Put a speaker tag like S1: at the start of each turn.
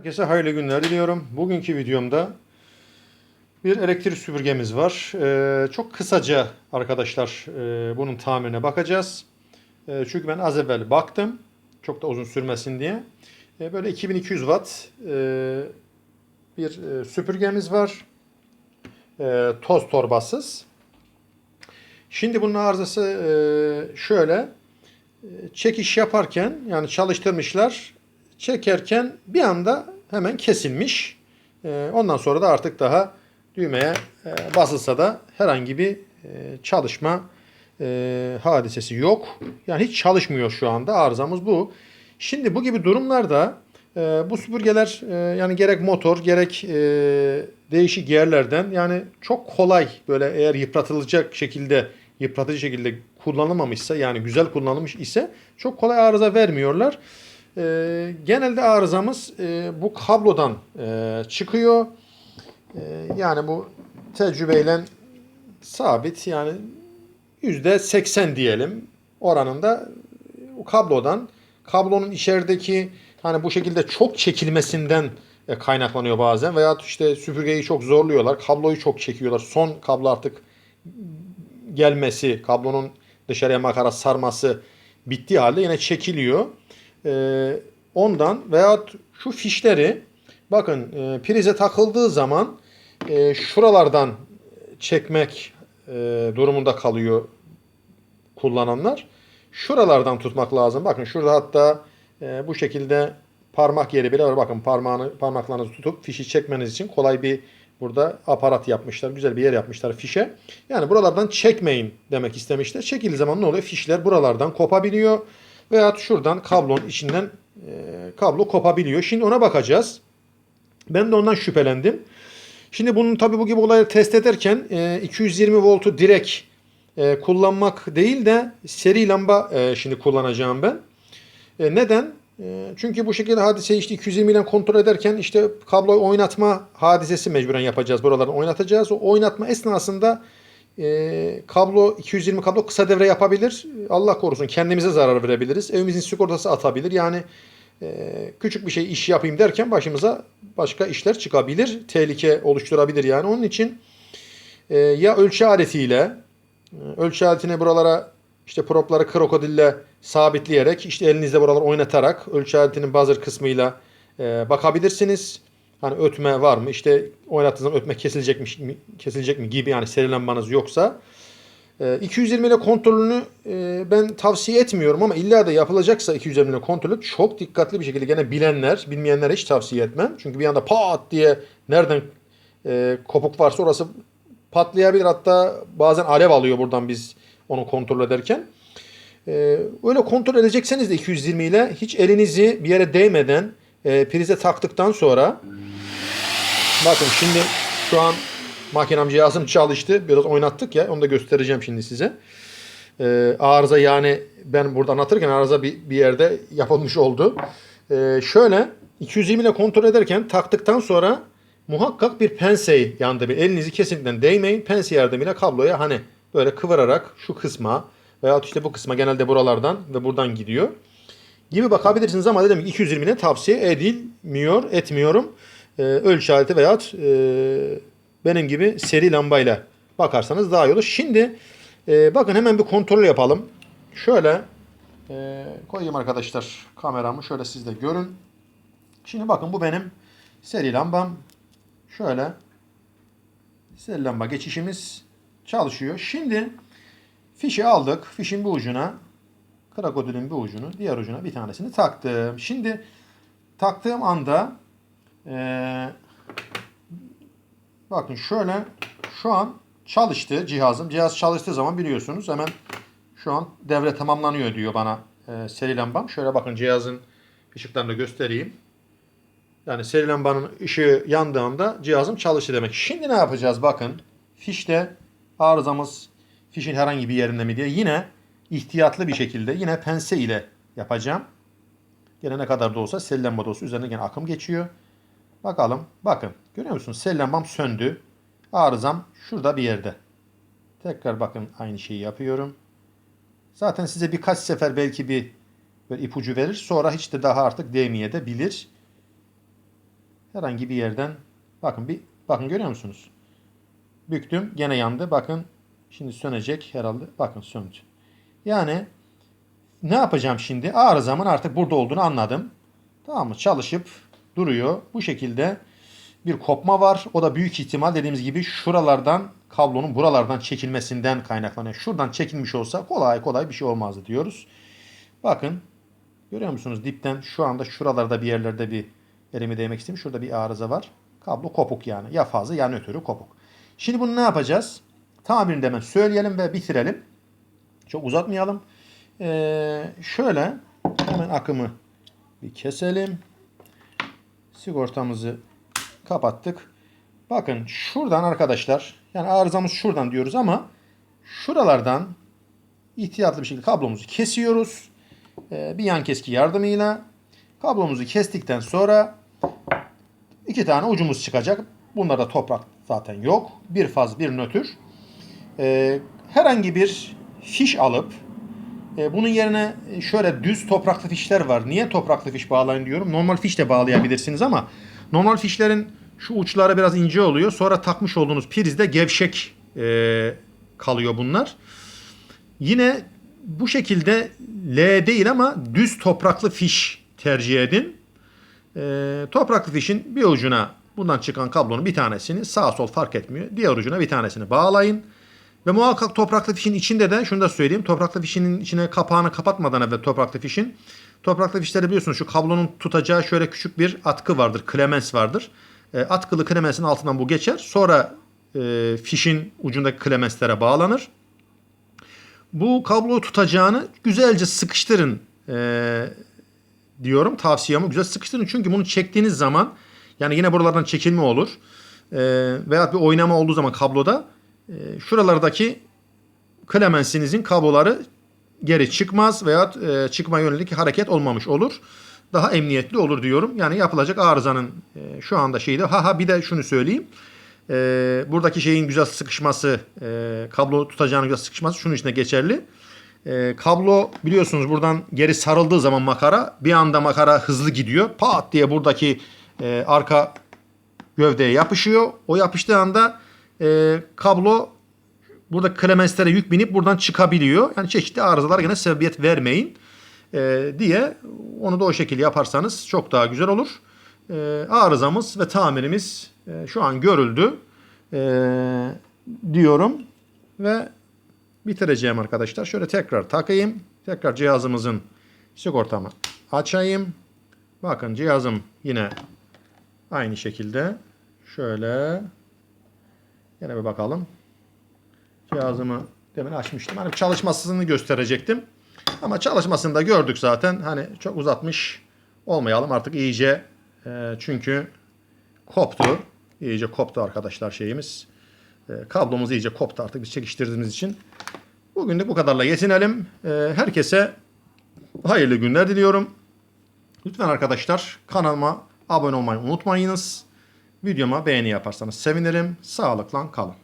S1: Herkese hayırlı günler diliyorum. Bugünkü videomda bir elektrik süpürgemiz var. Ee, çok kısaca arkadaşlar e, bunun tamirine bakacağız. E, çünkü ben az evvel baktım. Çok da uzun sürmesin diye. E, böyle 2200 watt e, bir e, süpürgemiz var. E, toz torbasız. Şimdi bunun arızası e, şöyle. E, çekiş yaparken yani çalıştırmışlar çekerken bir anda hemen kesilmiş. Ee, ondan sonra da artık daha düğmeye e, basılsa da herhangi bir e, çalışma e, hadisesi yok. Yani hiç çalışmıyor şu anda arızamız bu. Şimdi bu gibi durumlarda bu süpürgeler yani gerek motor gerek değişik yerlerden yani çok kolay böyle eğer yıpratılacak şekilde yıpratıcı şekilde kullanılmamışsa yani güzel kullanılmış ise çok kolay arıza vermiyorlar. E, genelde arızamız e, bu kablodan e, çıkıyor. E, yani bu tecrübeyle sabit yani yüzde seksen diyelim oranında kablodan kablonun içerideki hani bu şekilde çok çekilmesinden e, kaynaklanıyor bazen. Veya işte süpürgeyi çok zorluyorlar kabloyu çok çekiyorlar. Son kablo artık gelmesi kablonun dışarıya makara sarması bittiği halde yine çekiliyor e, ondan veya şu fişleri bakın e, prize takıldığı zaman e, şuralardan çekmek e, durumunda kalıyor kullananlar. Şuralardan tutmak lazım. Bakın şurada hatta e, bu şekilde parmak yeri bile var. Bakın parmağını parmaklarınızı tutup fişi çekmeniz için kolay bir burada aparat yapmışlar. Güzel bir yer yapmışlar fişe. Yani buralardan çekmeyin demek istemişler. Çekildiği zaman ne oluyor? Fişler buralardan kopabiliyor. Veya şuradan kablonun içinden e, kablo kopabiliyor. Şimdi ona bakacağız. Ben de ondan şüphelendim. Şimdi bunun tabi bu gibi olayları test ederken e, 220 voltu direkt e, kullanmak değil de seri lamba e, şimdi kullanacağım ben. E, neden? E, çünkü bu şekilde hadiseyi işte 220 ile kontrol ederken işte kabloyu oynatma hadisesi mecburen yapacağız. Buralardan oynatacağız. O oynatma esnasında e, kablo 220 kablo kısa devre yapabilir. Allah korusun kendimize zarar verebiliriz. Evimizin sigortası atabilir. Yani e, küçük bir şey iş yapayım derken başımıza başka işler çıkabilir. Tehlike oluşturabilir yani. Onun için e, ya ölçü aletiyle e, ölçü aletini buralara işte propları krokodille sabitleyerek işte elinizde buraları oynatarak ölçü aletinin buzzer kısmıyla e, bakabilirsiniz. Hani ötme var mı? İşte oynattığınız zaman ötme kesilecek mi, kesilecek mi gibi yani serilenmanız yoksa. 220 ile kontrolünü e, ben tavsiye etmiyorum ama illa da yapılacaksa 220 ile kontrolü çok dikkatli bir şekilde gene bilenler, bilmeyenlere hiç tavsiye etmem. Çünkü bir anda pat diye nereden e, kopuk varsa orası patlayabilir. Hatta bazen alev alıyor buradan biz onu kontrol ederken. E, öyle kontrol edecekseniz de 220 ile hiç elinizi bir yere değmeden prize taktıktan sonra Bakın şimdi şu an makinem cihazım çalıştı. Biraz oynattık ya. Onu da göstereceğim şimdi size. Ee, arıza yani ben burada anlatırken arıza bir, bir yerde yapılmış oldu. Ee, şöyle 220 ile kontrol ederken taktıktan sonra muhakkak bir pense yanında bir elinizi kesinlikle değmeyin. Pense yardımıyla kabloya hani böyle kıvırarak şu kısma veya işte bu kısma genelde buralardan ve buradan gidiyor gibi bakabilirsiniz ama dedim 220'ne tavsiye edilmiyor, etmiyorum e, ölçü aleti veya e, benim gibi seri lambayla bakarsanız daha iyi olur. Şimdi e, bakın hemen bir kontrol yapalım. Şöyle e, koyayım arkadaşlar kameramı şöyle siz de görün. Şimdi bakın bu benim seri lambam. Şöyle seri lamba geçişimiz çalışıyor. Şimdi fişi aldık. Fişin bir ucuna krakodilin bir ucunu diğer ucuna bir tanesini taktım. Şimdi taktığım anda ee, bakın şöyle şu an çalıştı cihazım. Cihaz çalıştığı zaman biliyorsunuz hemen şu an devre tamamlanıyor diyor bana e, seri lambam. Şöyle bakın cihazın ışıklarını göstereyim. Yani seri lambanın ışığı yandığında cihazım çalıştı demek. Şimdi ne yapacağız bakın. Fişte arızamız fişin herhangi bir yerinde mi diye yine ihtiyatlı bir şekilde yine pense ile yapacağım. Gene ne kadar da olsa seri lamba da olsa üzerine gene akım geçiyor. Bakalım. Bakın. Görüyor musunuz? Sel söndü. Arızam şurada bir yerde. Tekrar bakın aynı şeyi yapıyorum. Zaten size birkaç sefer belki bir böyle ipucu verir. Sonra hiç de daha artık değmeye de bilir. herhangi bir yerden bakın bir bakın görüyor musunuz? Büktüm gene yandı. Bakın şimdi sönecek herhalde. Bakın söndü. Yani ne yapacağım şimdi? Arızamın artık burada olduğunu anladım. Tamam mı? Çalışıp duruyor. Bu şekilde bir kopma var. O da büyük ihtimal dediğimiz gibi şuralardan kablonun buralardan çekilmesinden kaynaklanıyor. Şuradan çekilmiş olsa kolay kolay bir şey olmazdı diyoruz. Bakın görüyor musunuz dipten şu anda şuralarda bir yerlerde bir elimi değmek isteyeyim. Şurada bir arıza var. Kablo kopuk yani. Ya fazla ya nötrü kopuk. Şimdi bunu ne yapacağız? Tamirini hemen söyleyelim ve bitirelim. Çok uzatmayalım. Ee, şöyle hemen akımı bir keselim. Sigortamızı kapattık. Bakın şuradan arkadaşlar yani arızamız şuradan diyoruz ama şuralardan ihtiyatlı bir şekilde kablomuzu kesiyoruz. Ee, bir yan keski yardımıyla kablomuzu kestikten sonra iki tane ucumuz çıkacak. Bunlarda toprak zaten yok. Bir faz bir nötr. Ee, herhangi bir fiş alıp e, bunun yerine şöyle düz topraklı fişler var. Niye topraklı fiş bağlayın diyorum. Normal fiş de bağlayabilirsiniz ama normal fişlerin şu uçları biraz ince oluyor. Sonra takmış olduğunuz prizde gevşek e, kalıyor bunlar. Yine bu şekilde L değil ama düz topraklı fiş tercih edin. E, topraklı fişin bir ucuna bundan çıkan kablonun bir tanesini sağ sol fark etmiyor. Diğer ucuna bir tanesini bağlayın. Ve muhakkak topraklı fişin içinde de şunu da söyleyeyim. Topraklı fişinin içine kapağını kapatmadan evvel topraklı fişin. Topraklı fişleri biliyorsunuz şu kablonun tutacağı şöyle küçük bir atkı vardır. Klemens vardır. E, atkılı klemensin altından bu geçer. Sonra e, fişin ucundaki klemenslere bağlanır. Bu kabloyu tutacağını güzelce sıkıştırın e, diyorum. Tavsiyemi güzel sıkıştırın. Çünkü bunu çektiğiniz zaman yani yine buralardan çekilme olur. E, veya bir oynama olduğu zaman kabloda şuralardaki klemensinizin kabloları geri çıkmaz veya e, çıkma yönelik hareket olmamış olur. Daha emniyetli olur diyorum. Yani yapılacak arızanın e, şu anda şeyde. Ha ha bir de şunu söyleyeyim. E, buradaki şeyin güzel sıkışması, kablo tutacağının güzel sıkışması şunun içinde geçerli. Kablo biliyorsunuz buradan geri sarıldığı zaman makara bir anda makara hızlı gidiyor. Pat diye buradaki arka gövdeye yapışıyor. O yapıştığı anda e, kablo burada klemenslere yük binip buradan çıkabiliyor. Yani çeşitli arızalara gene sebebiyet vermeyin e, diye onu da o şekilde yaparsanız çok daha güzel olur. E, arızamız ve tamirimiz e, şu an görüldü e, diyorum ve bitireceğim arkadaşlar. Şöyle tekrar takayım. Tekrar cihazımızın sigortamı açayım. Bakın cihazım yine aynı şekilde şöyle Yine bir bakalım. Cihazımı demin açmıştım. Hani çalışmasını gösterecektim. Ama çalışmasını da gördük zaten. Hani çok uzatmış olmayalım artık iyice e, çünkü koptu. İyice koptu arkadaşlar şeyimiz. E, kablomuz iyice koptu artık biz çekiştirdiğimiz için. Bugün de bu kadarla yetinelim. E, herkese hayırlı günler diliyorum. Lütfen arkadaşlar kanalıma abone olmayı unutmayınız. Videoma beğeni yaparsanız sevinirim. Sağlıkla kalın.